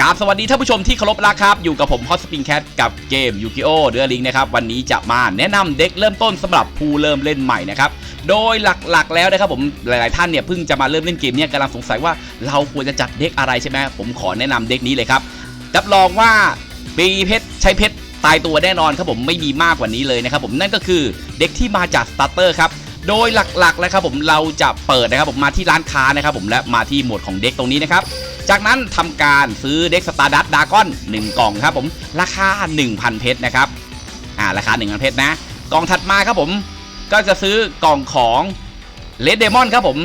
กราบสวัสดีท่านผู้ชมที่เคารพรักครับ อยู่กับผมฮอตสปริงแคทกับเกมยูกิโอเดือลิงนะครับ วันนี้จะมาแนะนำเด็กเริ่มต้นสำหรับผู้เริ่มเล่นใหม่นะครับ โดยหลักๆแล้วนะครับผมหลายๆท่านเนี่ยเพิ่งจะมาเริ่มเล่นเกมเนี่ยกำลังสงสัยว่าเราควรจะจัดเด็กอะไรใช่ไหมผมขอแนะนำเด็กนี้เลยครับรับรองว่าปีเพชรใช้เพชรตายตัวแน่นอนครับผมไม่มีมากกว่านี้เลยนะครับผมนั่นก็คือเด็กที่มาจากสตาร์เตอร์ครับโดยหลักๆนะครับผมเราจะเปิดนะครับผมมาที่ร้านค้านะครับผมและมาที่หมวดของเด็กตรงนี้นะครับ จากนั้นทำการซื้อเด็กสตาร์ดัตดากอน 1 กล่องครับผม ราคา 1,000 เพชรนะครับ อ่า ราคา 1,000 เพชรนะ กล่องถัดมาครับผม ก็จะซื้อกล่องของเลดเดมอนครับผม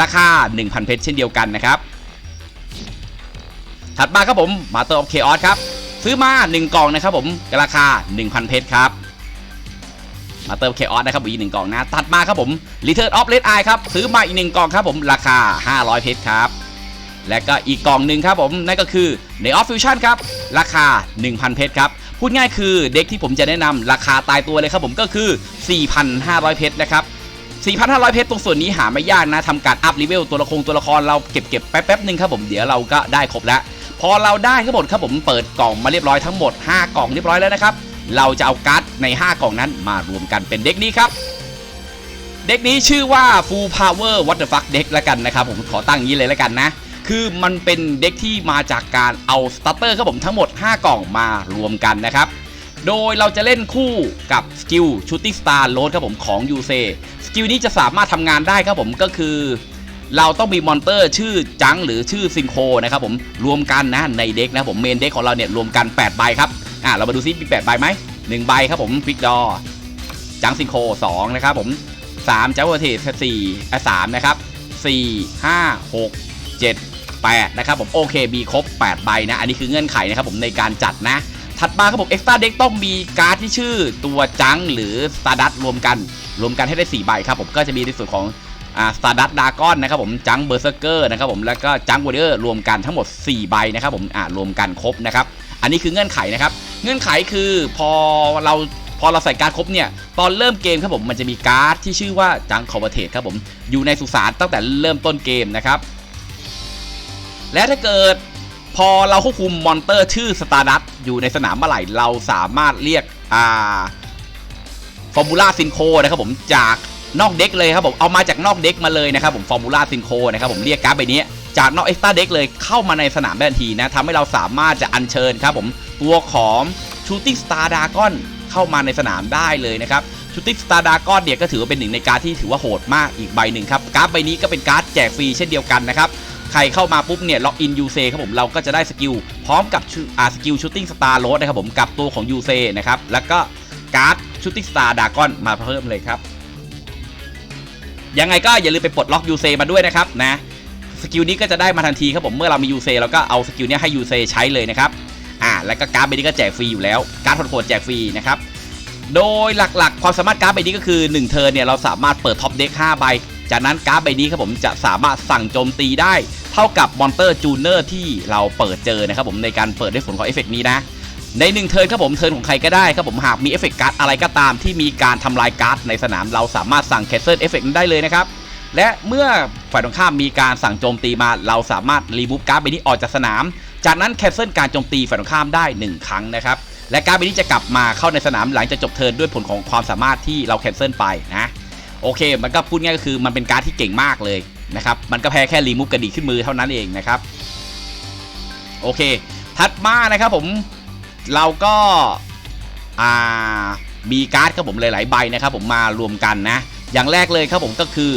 ราคา 1,000 เพชรเช่นเดียวกันนะครับ ถัดมาครับผมมาเตอร์ออฟเคออสครับ ซื้อมา 1 กล่องนะครับผม ราคา 1,000 เพชรครับมาเติมเคออสนะครับอีกหนึ่งกล่องนะ ตัดมาครับผม Return of Red Eye ครับ ซื้อมาอีกหนึ่งกล่องครับผม ราคา 500 เพชรครับ และก็อีกกล่องหนึ่งครับผมนั่นก็คือ n e o f Fusion ครับ ราคา 1,000 เพชรครับ พูดง่ายคือเด็กที่ผมจะแนะนำราคาตายตัวเลยครับผมก็คือ 4,500 เพชรนะครับ4,500 เพชรตรงส่วนนี้หาไม่ยากนะทำการอัพเลเวลตัวละครตัวละครเราเก็บเก็บแป๊บๆหนึ่งครับผมเดี๋ยวเราก็ได้ครบแล้ว พอเราได้ทั้งหมดครับผมเปิดกล่องมาเรียบร้อยทั้งหมด 5 กล่องเรียบร้อยแล้วนะครับเราจะเอาการ์ดใน 5 กล่องนั้นมารวมกันเป็นเด็กนี้ครับ เด็กนี้ชื่อว่า Full Power What the fuck เด็กละกันนะครับผมขอตั้งงี้เลยละกันนะ คือมันเป็นเด็กที่มาจากการเอาสตาร์เตอร์ครับผมทั้งหมด 5 กล่องมารวมกันนะครับ โดยเราจะเล่นคู่กับสกิล Shooting Star Load ครับผมของ u ูเซสกิลนี้จะสามารถทำงานได้ครับผมก็คือเราต้องมีมอนเตอร์ชื่อจังหรือชื่อซิงโคนะครับผมรวมกันนะในเด็กนะผมเมนเด็กของเราเนี่ยรวมกัน 8 ใบครับอ่าเรามาดูซิมี 8 ใบไหม1ใบครับผมฟิกดอจังซิงโค2นะครับผม3จังเวเทส4อะ3นะครับ4 5 6 7 8นะครับผมโอเคมีครบ8ใบนะ อันนี้คือเงื่อนไขนะครับผมในการจัดนะ ถัดมาครับผมเอ็กซ์ตร้าเด็กต้องมีการ์ดที่ชื่อตัวจังหรือสตาร์ดัตรวมกัน รวมกันให้ได้ 4 ใบครับผมก็จะมีในส่วนของอ่าสตาร์ดัตดากอนนะครับผมจังเบอร์เซอร์เกอร์นะครับผมแล้วก็จังวอร์เดอร์รวมกันทั้งหมด 4 ใบนะครับผมอ่ารวมกันครบนะครับอันนี้คือเงื่อนไขนะครับ เงื่อนไขคือพอเราพอเราใส่การ์ดครบเนี่ย ตอนเริ่มเกมครับผมมันจะมีการ์ดที่ชื่อว่าจังคอร์เทสครับผมอยู่ในสุสานตั้งแต่เริ่มต้นเกมนะครับ และถ้าเกิดพอเราควบคุมมอนเตอร์ชื่อสตาร์ดัตอยู่ในสนามเมื่อไหร่เราสามารถเรียกอ่าฟอร์มูล่าซินโคนะครับผมจากนอกเด็กเลยครับผมเอามาจากนอกเด็กมาเลยนะครับผมฟอร์มูล่าซินโคนะครับผมเรียกการ์ดใบนี้จากนอกเอ็กซ์ตร้าเด็กเลยเข้ามาในสนามได้ทันทีนะทำให้เราสามารถจะอัญเชิญครับผมตัวของชูติ n สตาร์ดากอนเข้ามาในสนามได้เลยนะครับชูติ n สตาร์ดากอนเนี่ยก็ถือว่าเป็นหนึ่งในการดที่ถือว่าโหดมากอีกใบหนึ่งครับการ์ดใบนี้ก็เป็นการ์ดแจกฟรีเช่นเดียวกันนะครับ ใครเข้ามาปุ๊บเนี่ยล็อกอินยูเซครับผมเราก็จะได้สกิลพร้อมกับอ่าสกิลชูตติ้งสตาร์โรดนะครับผมกับตัวของยูเซนะครับแล้วก็การ์ดชูตติ้งสตาร์ดากอนมาเพิ่มเลยครับ ยังไงก็อย่าลืมไปปลดล็อกยูเซมาด้วยนะครับนะสกิลนี้ก็จะได้มาทันทีครับผมเมื่อเรามียูเซเราก็เอาสกิลนี้ให้ยูเซใช้เลยนะครับอ่าแล้วก็การ์ดใบนี้ก็แจกฟรีอยู่แล้วการ์ดโหดแจกฟรีนะครับโดยหลักๆ ความสามารถการ์ดใบนี้ก็คือ 1 เทิร์นเนี่ยเราสามารถเปิดท็อปเด็ก5ใบ จากนั้นการ์ดใบนี้ครับผมจะสามารถสั่งโจมตีได้ เท่ากับมอนเตอร์จูเนอร์ที่เราเปิดเจอนะครับผมในการเปิดด้วยผลของเอฟเฟกนี้นะใน1เทิร์นครับผมเทิร์นของใครก็ได้ครับผมหากมีเอฟเฟกการ์ดอะไรก็ตามที่มีการทำลายการ์ดในสนามเราสามารถสั่งแคสเซิลเอฟเฟกนั้นได้เลยนะครับ และเมื่อฝ่ายตรงข้ามมีการสั่งโจมตีมา เราสามารถรีมูฟการ์ดใบนี้ออกจากสนาม จากนั้นแคนเซิลการโจมตีฝ่ายตรงข้ามได้ 1 ครั้งนะครับและการ์ดใบนี้จะกลับมาเข้าในสนามหลังจากจบเทิร์นด้วยผลของความสามารถที่เราแคนเซิลไปนะโอเค มันก็พูดง่ายก็คือมันเป็นการ์ดที่เก่งมากเลย นะครับ มันก็แพ้แค่รีมูฟกระดีขึ้นมือเท่านั้นเองนะครับ โอเค ถัดมานะครับผม เราก็ามีการ์ดครับผมหลาย ๆ ใบนะครับผมมารวมกันนะ อย่างแรกเลยครับผมก็คือ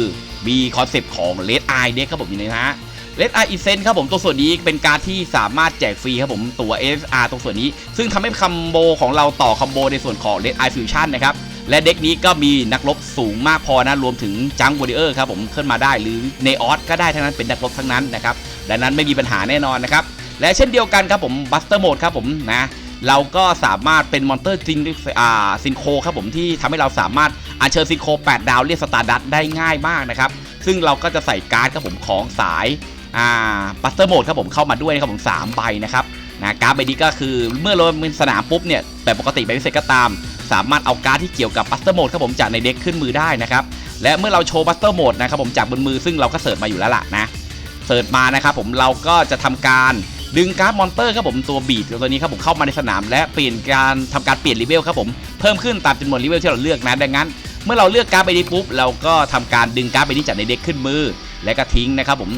มีคอนเซปต์ของ Red Eye เด็กครับผมอยู่ในนะฮะ Red Eye Essence ครับผมตัวส่วนนี้เป็นการดที่สามารถแจกฟรีครับผมตัว SR ตรงส่วนนี้ ซึ่งทำให้คัมโบของเราต่อคัมโบในส่วนของ Red Eye Fusion นะครับ และเด็กนี้ก็มีนักรบสูงมากพอนะ รวมถึงจังวอริเออร์ครับผมขึ้นมาได้หรือเนออสก็ได้ทั้งนั้นเป็นนักรบทั้งนั้นนะครับดังนั้นไม่มีปัญหาแน่นอนนะครับ และเช่นเดียวกันครับผมบัสเตอร์โหมดครับผมนะเราก็สามารถเป็นมอนเตอร์ซินอ่าซินโคครับผมที่ทำให้เราสามารถอัญเชิญซินโค 8 ดาวเรียกสตาร์ดัตได้ง่ายมากนะครับ ซึ่งเราก็จะใส่การ์ดครับผมของสายอ่าบัสเตอร์โหมดครับผมเข้ามาด้วยนะครับผม3ใบนะครับนะการ์ดใบนี้ก็คือเมื่อเราเป็นสนามปุ๊บเนี่ยแต่ปกติใบพิเศษก็ตาม สามารถเอาการ์ดที่เกี่ยวกับบัสเตอร์โหมดครับผมจากในเด็กขึ้นมือได้นะครับและเมื่อเราโชว์บัสเตอร์โหมดนะครับผมจากบนมือซึ่งเราก็เสิร์ชมาอยู่แล้วล่ะนะเสิร์ชมานะครับผมเราก็จะทำการดึงการ์ดมอนเตอร์ครับผมตัวบีดตัวนี้ครับผมเข้ามาในสนาม และเปลี่ยนการทำการเปลี่ยนเลเวลครับผมเพิ่มขึ้นตามจำนวนเลเวลที่เราเลือกนะดังนั้น เมื่อเราเลือกการ์ดใบนี้ปุ๊บเราก็ทำการดึงการ์ดใบนี้จากในเด็กขึ้นมือ และก็ทิ้งนะครับผม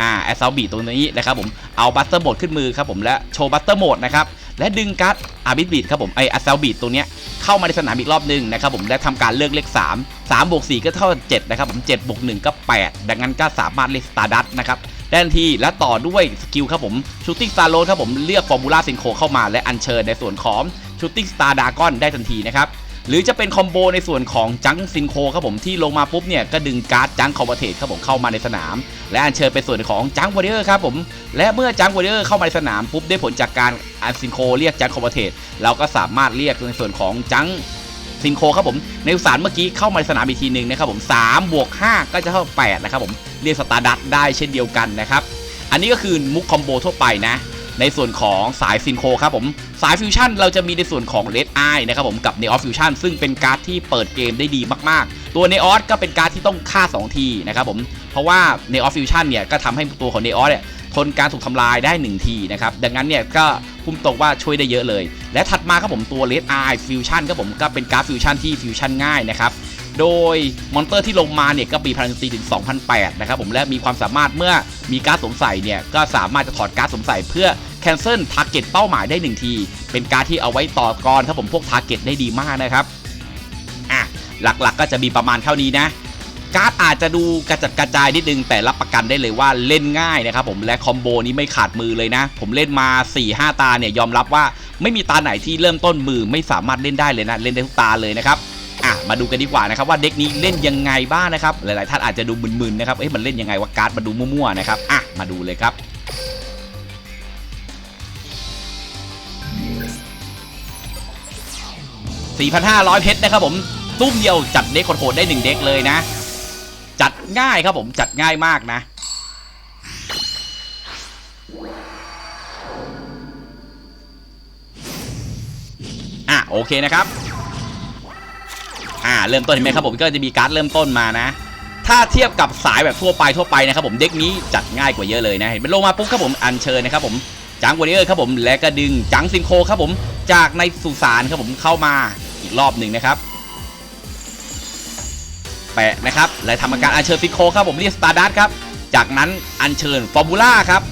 อ่าแอสซาบีตรงนี้นะครับผมเอาบัตเตอร์โหมดขึ้นมือครับผมและโชว์บัตเตอร์โหมดนะครับ และดึงการ์ดอาร์บิทบีดครับผมไออาเซลบีดตัวเนี้ยเข้ามาในสนามอีกรอบหนึ่งนะครับผมและทำการเลือกเลข 3 3บวก4ก็เท่ากับ7นะครับผม7บวก1ก็ 8 ดังนั้นก็สามารถเรียกสตาร์ดัตนะครับได้ทันทีและต่อด้วยสกิลครับผมชูตติ้งสตาร์โรครับผมเลือกฟอร์มูล่าซินโคเข้ามาและอัญเชิญในส่วนของชูตติ้งสตาร์ดากอนได้ทันทีนะครับ หรือจะเป็นคอมโบในส่วนของจังซินโคครับผมที่ลงมาปุ๊บเนี่ยก็ดึงการ์ดจังคอมเบเทครับผมเข้ามาในสนาม และอัญเชิญเป็นส่วนของจังวอริเออร์ครับผมและเมื่อจังวอริเออร์เข้ามาในสนามปุ๊บได้ผลจากการอันซินโคเรียกจังคอมเบเทเราก็สามารถเรียกในส่วนของจังซินโคครับผมในสารเมื่อกี้เข้ามาในสนามอีกทีหนึ่งนะครับผม3บวก5ก็จะเท่า8นะครับผมเรียกสตาร์ดัตได้เช่นเดียวกันนะครับอันนี้ก็คือมุกคอมโบทั่วไปนะ ในส่วนของสายซินโคครับผมสายฟิวชั่นเราจะมีในส่วนของเลดไอนะครับผมกับเนออฟฟิวชั่นซึ่งเป็นการ์ดที่เปิดเกมได้ดีมากๆ ตัวเนออสก็เป็นการ์ดที่ต้องฆ่า 2 ทีนะครับผมเพราะว่าเนออฟฟิวชั่นเนี่ยก็ทำให้ตัวของเนออสเนี่ยทนการถูกทำลายได้ 1 ทีนะครับดังนั้นเนี่ยก็พุ่มตรงว่าช่วยได้เยอะเลย และถัดมาครับผมตัวเลดไอฟิวชั่นครับผมก็เป็นการ์ดฟิวชั่นที่ฟิวชั่นง่ายนะครับ โดยมอนเตอร์ที่ลงมาเนี่ยก็มีพลังโจมตีถึง2,008 นะครับผมและมีความสามารถเมื่อมีการ์ดสมใส่เนี่ยก็สามารถจะถอดการ์ดสมใส่เพื่อแคนเซิลทาร์เก็ตเป้าหมายได้ 1 ที เป็นการดที่เอาไว้ต่อกรถ้าผมพวกทาร์เก็ตได้ดีมากนะครับอะหลักๆก็จะมีประมาณเท่านี้นะการ์ดอาจจะดูกระจัดกระจายนิดนึงแต่รับประกันได้เลยว่าเล่นง่ายนะครับผมและคอมโบนี้ไม่ขาดมือเลยนะ ผมเล่นมา 4-5 ตาเนี่ยยอมรับว่าไม่มีตาไหนที่เริ่มต้นมือไม่สามารถเล่นได้เลยนะ เล่นได้ทุกตาเลยนะครับ อะมาดูกันดีกว่านะครับว่าเด็กนี้เล่นยังไงบ้างนะครับหลายๆท่านอาจจะดูมึนๆนะครับเอ๊ะมันเล่นยังไงว่าการ์ดมาดูมั่วๆนะครับอะมาดูเลยครับ4,500 เพชรนะครับผมตุ้มเดียวจัดเด็กโหดๆได้ 1 เด็กเลยนะ จัดง่ายครับผมจัดง่ายมากนะอะโอเคนะครับ อ่าเริ่มต้นเห็นไหมครับผมก็จะมีการ์ดเริ่มต้นมานะ ถ้าเทียบกับสายแบบทั่วไปทั่วไปนะครับผมเด็กนี้จัดง่ายกว่าเยอะเลยนะเห็นเป็นลงมาปุ๊บครับผมอัญเชิญนะครับผมจังวอริเออร์ครับผมและก็ดึงจังซินโคครับผมจากในสุสานครับผมเข้ามาอีกรอบหนึ่งนะครับแปะนะครับและทำการอัญเชิญซินโคครับผมเรียกสตาร์ดัสครับจากนั้นอัญเชิญฟอร์มูล่าครับ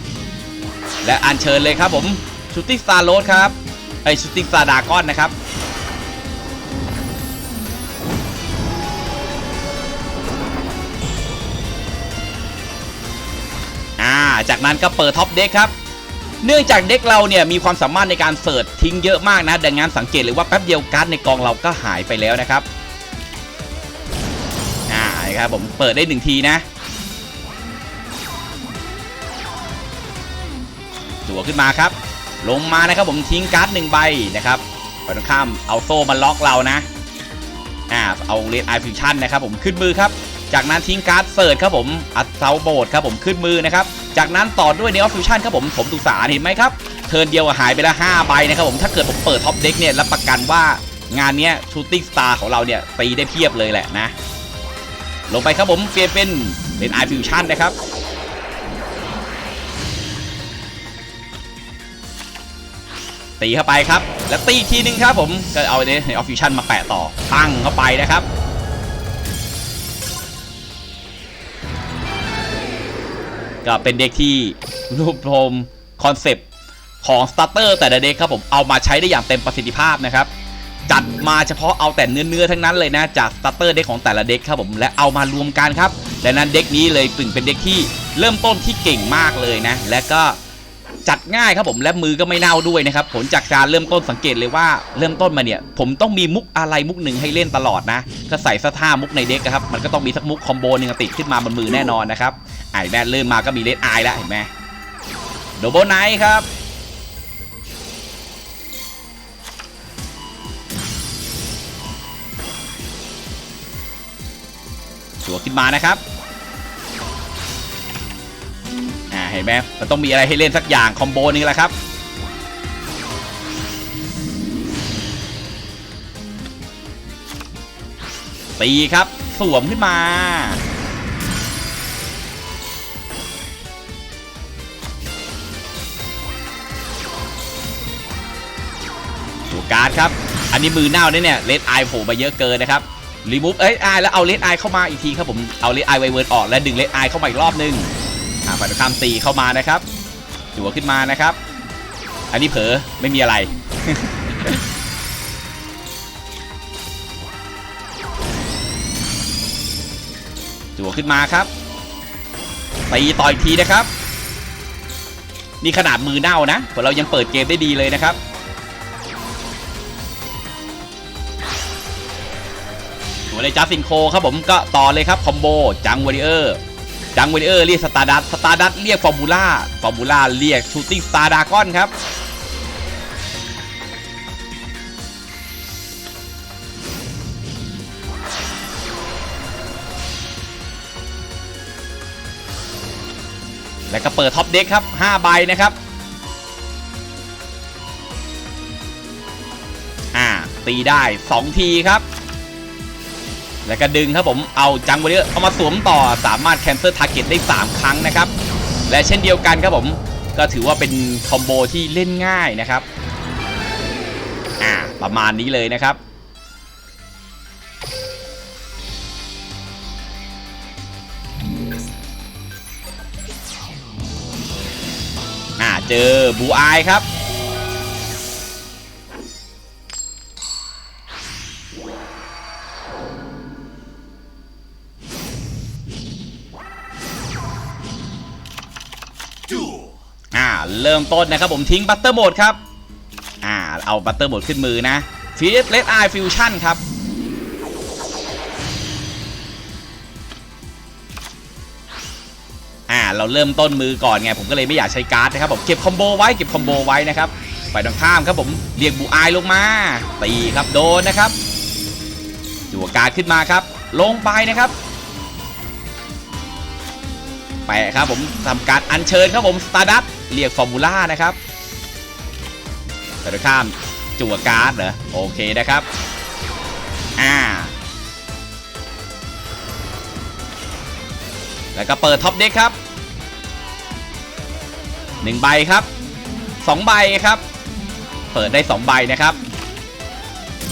และอัญเชิญเลยครับผมชูตติ้งสตาร์โรดครับไอชูตติ้งสตาร์ดากอนนะครับ จากนั้นก็เปิดท็อปเด็กครับ เนื่องจากเด็กเราเนี่ยมีความสามารถในการเสิร์ชทิ้งเยอะมากนะ ดังนั้นสังเกตเลยว่าแป๊บเดียวการ์ดในกองเราก็หายไปแล้วนะครับ อ่าครับผมเปิดได้หนึ่งทีนะจั่วขึ้นมาครับ ลงมานะครับผมทิ้งการ์ดหนึ่งใบนะครับไปตรงข้ามเอาโซ่มาล็อกเรานะ อ่า เอาเลนไอฟิวชั่นนะครับผมขึ้นมือครับ จากนั้นทิ้งการ์ดเสิร์ชครับผมอัดเซาโบดครับผมขึ้นมือนะครับ จากนั้นต่อด้วยเนอฟิวชั่นครับผมผมตุสาเห็นไหมครับเทิร์นเดียวหายไปละ5ใบนะครับผมถ้าเกิดผมเปิดท็อปเด็กเนี่ยรับประกันว่างานเนี้ยชูตติ้งสตาร์ของเราเนี่ยตีได้เพียบเลยแหละนะ ลงไปครับผมเปลี่ยนเป็นเลนไอฟิวชั่นนะครับตีเข้าไปครับ แล้วตีอีกทีนึงครับผมก็เอาในออฟฟิวชั่นมาแปะต่อตั้งเข้าไปนะครับ ก็เป็นเด็กที่รวบรวมคอนเซปต์ของสตาร์เตอร์แต่ละเด็กครับผมเอามาใช้ได้อย่างเต็มประสิทธิภาพนะครับ จัดมาเฉพาะเอาแต่เนื้อเนื้อๆทั้งนั้นเลยนะจากสตาร์เตอร์เด็กของแต่ละเด็กครับผมและเอามารวมกันครับดังนั้นเด็กนี้เลยถึงเป็นเด็กที่เริ่มต้นที่เก่งมากเลยนะ และก็จัดง่ายครับผมและมือก็ไม่เน่าด้วยนะครับผลจากการเริ่มต้นสังเกตเลยว่าเริ่มต้นมาเนี่ย ผมต้องมีมุกอะไรมุกหนึ่งให้เล่นตลอดนะ ก็ใส่สท่ามุกในเด็กครับ มันก็ต้องมีสักมุกคอมโบหนึงติดขึ้นมาบนมือแน่นอนนะครับ ไอแม่เริ่มมาก็มีเลดไอแล้วเห็นไหมโดโบไนท์ครับจั่วขึ้นมานะครับอ่าเห็นไหมมันต้องมีอะไรให้เล่นสักอย่างคอมโบนึงแหละครับตีครับสวมขึ้นมา ครับ อันนี้มือเน่าเนี่ยเลดไอโผล่มาเยอะเกินนะครับรีมูฟเอ้ยไอแล้วเอาเลดไอเข้ามาอีกทีครับผมเอาเลดไอไวเวิร์ดออกและดึงเลดไอเข้ามาอีกรอบนึงอ่าฝ่ายตรงข้ามตีเข้ามานะครับจั่วขึ้นมานะครับ อันนี้เผลอไม่มีอะไรจั่วขึ้นมาครับตีต่ออีกทีนะครับ นี่ขนาดมือเน่านะแต่เรายังเปิดเกมได้ดีเลยนะครับ ตัวในจัสซินโคครับผมก็ต่อเลยครับคอมโบจังวอริเออร์จังวอริเออร์เรียกสตาร์ดัตสตาร์ดัตเรียกฟอร์มูล่าฟอร์มูล่าเรียกชูติ้งสตาร์ดากอนครับแล้วก็เปิดท็อปเด็กครับ 5 ใบนะครับ อ่า ตีได้ 2 ทีครับ แล้วก็ดึงครับผมเอาจังวอริเออร์เอามาสวมต่อสามารถแคนเซิลทาร์เก็ตได้ 3 ครั้งนะครับ และเช่นเดียวกันครับผมก็ถือว่าเป็นคอมโบที่เล่นง่ายนะครับอ่าประมาณนี้เลยนะครับอ่าเจอบูอายครับ เริ่มต้นนะครับผมทิ้งบัตเตอร์โหมดครับอ่าเอาบัตเตอร์โหมดขึ้นมือนะฟีสเลดไอฟิวชั่นครับอ่าเราเริ่มต้นมือก่อนไงผมก็เลยไม่อยากใช้การ์ดนะครับผมเก็บคอมโบไว้เก็บคอมโบไว้นะครับไปตรงข้ามครับผมเรียกบูอายลงมาตีครับโดนนะครับจั่วการ์ดขึ้นมาครับ ลงไปนะครับแปะครับผมทำการอัญเชิญครับผมสตาร์ดัต เรียกฟอร์มูล่านะครับไปตรงข้ามจั่วการ์ดเหรอโอเคนะครับอ่าแล้วก็เปิดท็อปเด็กครับหนึ่งใบครับสองใบครับ เปิดได้สองใบนะครับ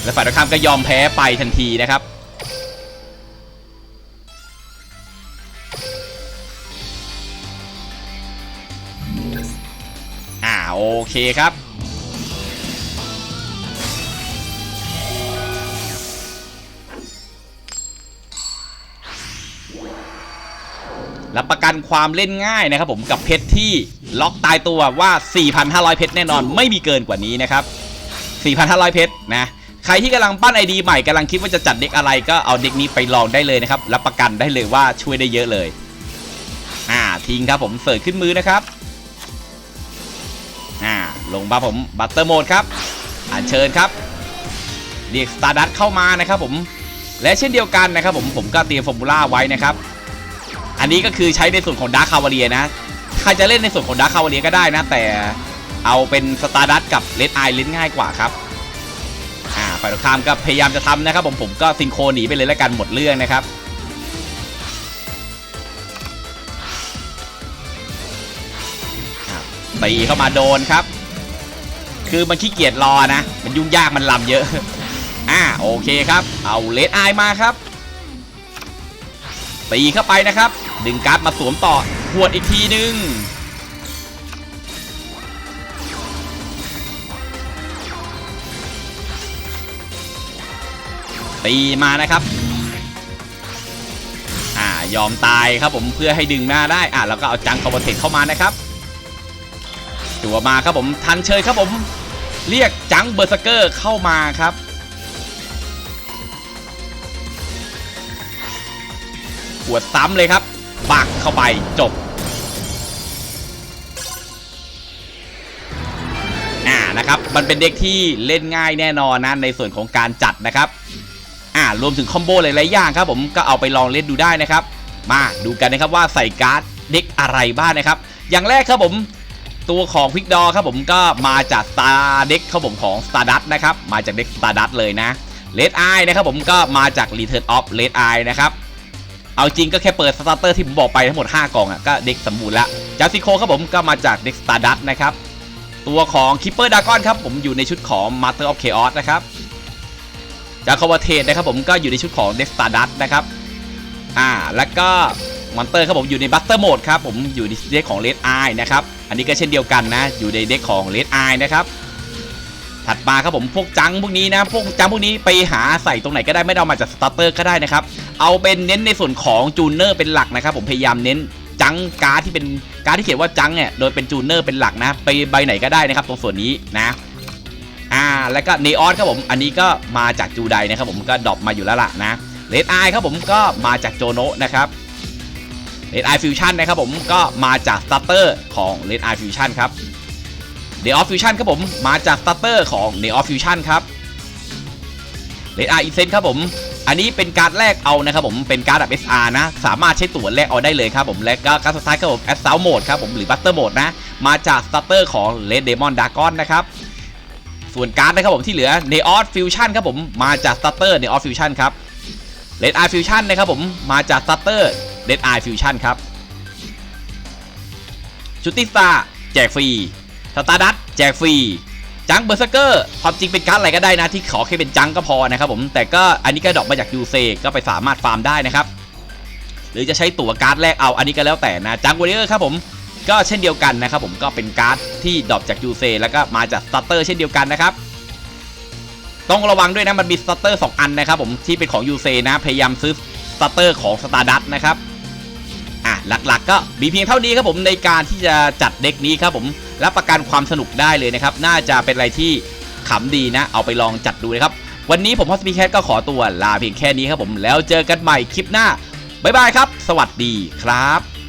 และฝ่ายตรงข้ามก็ยอมแพ้ไปทันทีนะครับ โอเคครับ รับประกันความเล่นง่ายนะครับผมกับเพชรที่ล็อกตายตัวว่า 4,500 เพชรแน่นอนไม่มีเกินกว่านี้นะครับ 4,500 เพชรนะใครที่กำลังปั้นไอดีใหม่กำลังคิดว่าจะจัดเด็กอะไรก็เอาเด็กนี้ไปลองได้เลยนะครับ รับประกันได้เลยว่าช่วยได้เยอะเลย อ่าทิ้งครับผมเสิร์ฟขึ้นมือนะครับ ลงมาผมบัตเตอร์โหมดครับอัญเชิญครับ เรียกสตาร์ดัตเข้ามานะครับผมและเช่นเดียวกันนะครับผมผมก็เตรียมฟอร์มูล่าไว้นะครับ อันนี้ก็คือใช้ในส่วนของดาร์คาวเลียนะใครจะเล่นในส่วนของดาร์คาวเลียก็ได้นะ แต่เอาเป็นสตาร์ดัตกับเลดไอเล่นง่ายกว่าครับอ่าฝ่ายตรงข้ามก็พยายามจะทำนะครับ ผมผมก็ซิงโครหนีไปเลยแล้วกันหมดเรื่องนะครับตีเข้ามาโดนครับ คือมันขี้เกียจรอนะ มันยุ่งยากมันลำเยอะ อ่าโอเคครับ เอาเลดไอมาครับ ตีเข้าไปนะครับ ดึงการ์ดมาสวมต่อหวดอีกทีนึงตีมานะครับ อ่ายอมตายครับผมเพื่อให้ดึงหน้าได้ อ่าแล้วก็เอาจังคอมเบเทคเข้ามานะครับจั่วมาครับผมทันเชยครับผม เรียกจังเบอร์สเกอร์เข้ามาครับ หัวดซ้ำเลยครับบักเข้าไปจบอ่านะครับ มันเป็นเด็กที่เล่นง่ายแน่นอนนะในส่วนของการจัดนะครับอ่ารวมถึงคอมโบหลายๆอย่างครับผมก็เอาไปลองเล่นดูได้นะครับ มาดูกันนะครับว่าใส่การ์ดเด็กอะไรบ้างนะครับ อย่างแรกครับผม ตัวของพิกดอครับผมก็มาจากสตาร์เด็กครับผมของ s t a r d u s t นะครับ มาจากเด็ก s t a r d u s t เลยนะ Red Eye นะครับผมก็มาจาก Return of Red Eye นะครับเอาจริงก็แค่เปิดสตาร์เตอร์ที่ผมบอกไปทั้งหมด 5กล่องอะก็เด็กสมบูรณ์ละจาซิโคครับผมก็มาจากเด็ก s t a r d u s t นะครับตัวของคิปเปอร์ดากอนครับผมอยู่ในชุดของ Master of Chaos นะครับจากคาวเทนนะครับผมก็อยู่ในชุดของ d e s t a r d u s t นะครับอ่าแล้วก็มอนเตอร์ครับผมอยู่ในบัสเตอร์โหมดครับผมอยู่ในเด็กของ Red Eye นะครับ อันนี้ก็เช่นเดียวกันนะ อยู่ในเด็กของ Red Eye นะครับ ถัดมาครับผมพวกจังพวกนี้นะพวกจังพวกนี้ไปหาใส่ตรงไหนก็ได้ไม่ได้เอามาจากสตาร์เตอร์ก็ได้นะครับ เอาเป็นเน้นในส่วนของจูเนอร์เป็นหลักนะครับ ผมพยายามเน้นจังการ์ดที่เป็นการ์ดที่เขียนว่าจังเนี่ยโดยเป็นจูเนอร์เป็นหลักนะ ไปใบไหนก็ได้นะครับ ตรงส่วนนี้นะอ่าแล้วก็เนออนครับผมอันนี้ก็มาจากจูไดนะครับผมก็ดรอปมาอยู่แล้วล่ะนะเลดไอครับผมก็มาจากโจโนะนะครับ เลดไอฟิวชั่นนะครับผมก็มาจากสตาร์เตอร์ของเลดไอฟิวชั่นครับเดออฟฟิวชั่นครับผมมาจากสตาร์เตอร์ของเนออฟฟิวชั่นครับเลดไออินเซนครับผม อันนี้เป็นการ์ดแรกเอานะครับผมเป็นการ์ดแบบ SR นะ สามารถใช้ตัวแรกเอาได้เลยครับผมและก็การ์ดสุดท้ายครับผม a s s a u l t Mode ครับผมหรือ Buster Mode นะ มาจากสตาร์เตอร์ของ Red Demon Dragon นะครับส่วนการ์ดนะครับผมที่เหลือ Neos Fusion ครับผมมาจากสตาร์เตอร์ Neos Fusion ครับ Red Eye Fusion นะครับผมมาจากสตาร์เตอร์ Red Eye Fusion ครับชุดติสตาแจกฟรีสตาร์ดัตแจกฟรีจังเบอร์เซเกอร์ความจริงเป็นการ์ดอะไรก็ได้นะ ที่ขอแค่เป็นจังก็พอนะครับผม แต่ก็อันนี้ก็ดอกมาจากยูเซก็ไปสามารถฟาร์มได้นะครับ หรือจะใช้ตั๋วการ์ดแรกเอาอันนี้ก็แล้วแต่นะ จังวอริเออร์ครับผม ก็เช่นเดียวกันนะครับผมก็เป็นการ์ดที่ดอปจากยูเซแล้วก็มาจากสตาร์เตอร์เช่นเดียวกันนะครับต้องระวังด้วยนะมันมีสตาร์เตอร์สองอันนะครับผมที่เป็นของยูเซนะพยายามซื้อสตาร์เตอร์ของสตาร์ดัตนะครับ อะหลักๆ ก็มีเพียงเท่านี้ครับผมในการที่จะจัดเด็กนี้ครับผมรับประกันความสนุกได้เลยนะครับ น่าจะเป็นอะไรที่ขำดีนะ เอาไปลองจัดดูนะครับ วันนี้ผมฮอสปีแคทก็ขอตัวลาเพียงแค่นี้ครับผมแล้วเจอกันใหม่คลิปหน้าบ๊ายบายครับ สวัสดีครับ